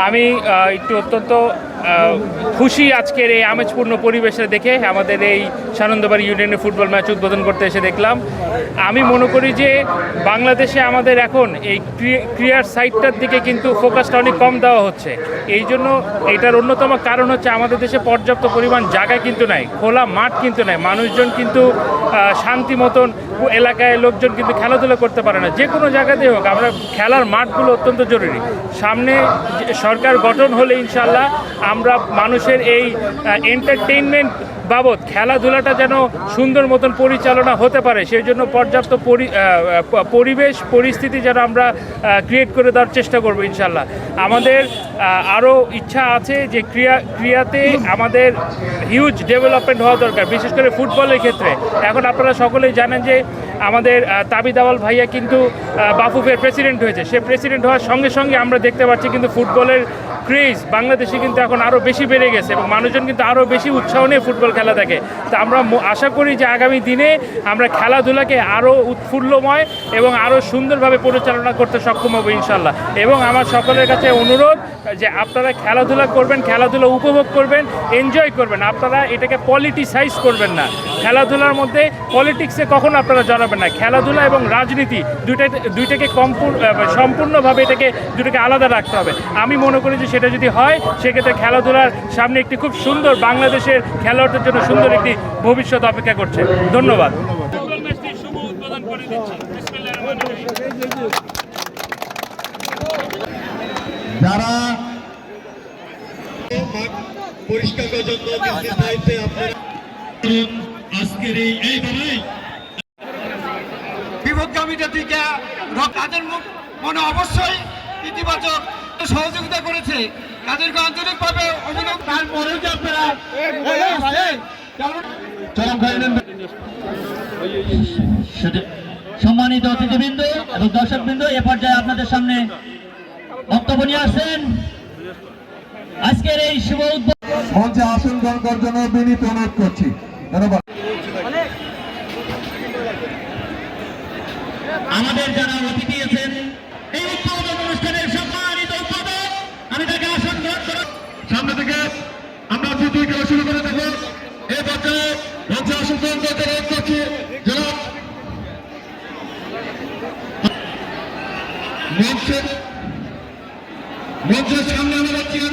আমি একটু অত্যন্ত খুশি আজকের এই আমেজপূর্ণ পরিবেশে দেখে আমাদের এই সানন্দবাড়ি ইউনিয়নের ফুটবল ম্যাচ উদ্বোধন করতে এসে দেখলাম। আমি মনে করি যে বাংলাদেশে আমাদের এখন এই ক্রি- ক্রিয়ার সাইডটার দিকে কিন্তু ফোকাসটা অনেক কম দেওয়া হচ্ছে। এই জন্য এটার অন্যতম কারণ হচ্ছে আমাদের দেশে পর্যাপ্ত পরিমাণ জায়গা কিন্তু নাই, খোলা মাঠ কিন্তু নাই, মানুষজন কিন্তু শান্তি মতন এলাকায় লোকজন কিন্তু খেলাধুলা করতে পারে না। যে কোনো জায়গাতেই হোক, আমরা খেলার মাঠগুলো অত্যন্ত জরুরি। সামনে সরকার গঠন হলে ইনশাল্লাহ আমরা মানুষের এই এন্টারটেইনমেন্ট বাবদ খেলাধুলাটা যেন সুন্দর মতন পরিচালনা হতে পারে, সেই জন্য পর্যাপ্ত পরিবেশ, পরিস্থিতি যেন আমরা ক্রিয়েট করে দেওয়ার চেষ্টা করব ইনশাল্লাহ আমাদের আরও ইচ্ছা আছে যে ক্রিয়া ক্রিয়াতে আমাদের হিউজ ডেভেলপমেন্ট হওয়া দরকার বিশেষ করে ফুটবলের ক্ষেত্রে। এখন আপনারা সকলেই জানেন যে আমাদের আহ, তাবিদ আওয়াল ভাইয়া কিন্তু বাফুফের প্রেসিডেন্ট হয়েছে। সে প্রেসিডেন্ট হওয়ার সঙ্গে সঙ্গে আমরা দেখতে পাচ্ছি কিন্তু ফুটবলের ক্রেজ বাংলাদেশে কিন্তু এখন আরও বেশি বেড়ে গেছে এবং মানুষজন কিন্তু আরও বেশি উৎসাহ নিয়ে ফুটবল খেলা থাকে তো আমরা আশা করি যে আগামী দিনে আমরা খেলাধুলাকে আরও উৎফুল্লময় এবং আরও সুন্দরভাবে পরিচালনা করতে সক্ষম হব ইনশাল্লাহ এবং আমার সকলের কাছে অনুরোধ যে আপনারা খেলাধুলা করবেন খেলাধুলা উপভোগ করবেন এনজয় করবেন। আপনারা এটাকে পলিটিসাইজ করবেন না। খেলাধুলার মধ্যে পলিটিক্সে কখনো আপনারা জড়াবেন না। খেলাধুলা এবং রাজনীতি দুইটা দুইটাকে কম্পূর্ণ সম্পূর্ণভাবে এটাকে দুটাকে আলাদা রাখতে হবে। আমি মনে করি যে সেটা যদি হয় সেক্ষেত্রে খেলাধুলার সামনে একটি খুব সুন্দর বাংলাদেশের খেলোয়াড়দের জন্য সুন্দর একটি ভবিষ্যৎ অপেক্ষা করছে। ধন্যবাদ। যারা পরিষ্কার করার জন্য মনে অবশ্যই ইতিবাচক সহযোগিতা করেছে। তাদেরকে আন্তরিকভাবে অভিনন্দন। তারপরেও যে সম্মানিত অতিথিবৃন্দ এবং দর্শকবৃন্দ, এ পর্যায়ে আপনাদের সামনে বক্তব্য নিয়ে আসছেন আজকের এই শুভ উদ্বোধন মঞ্চে আসন গ্রহণ করার জন্য বিনীত অনুরোধ করছি। ধন্যবাদ। আমাদের যারা অতিথি আছেন এই উদ্বোধন অনুষ্ঠানের সম্মানিত উদ্বোধক আমি তাকে আসন গ্রহণ করব সামনে থেকে আমরা খেলা শুরু করে দেবো। এই পর্যায়ে মঞ্চে আসন গ্রহণ করতে অনুরোধ করছি। জনাব মঞ্চের মঞ্চের সামনে আমাদের চেয়ার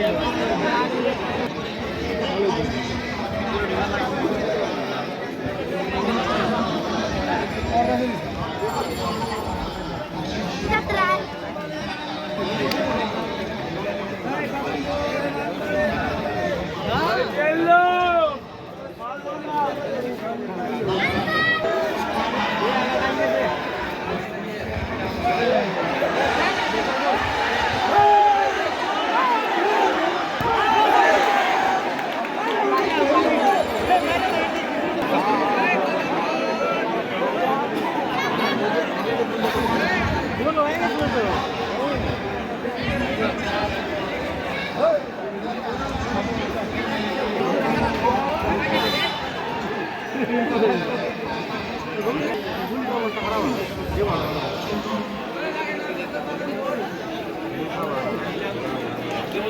Yeah.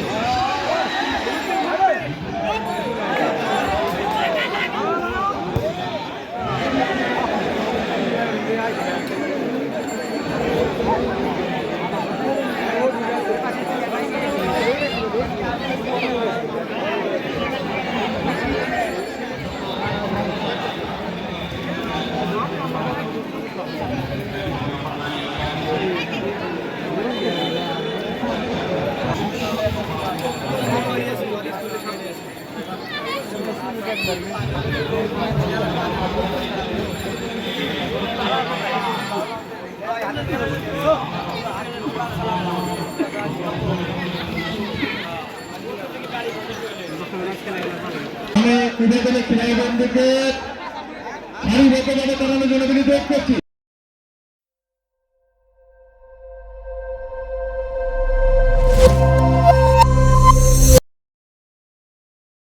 Yeah. আমি বিনোদনের ক্রীড়াবন্ধুকে সারিবদ্ধভাবে জন্য বিনোদন করছি।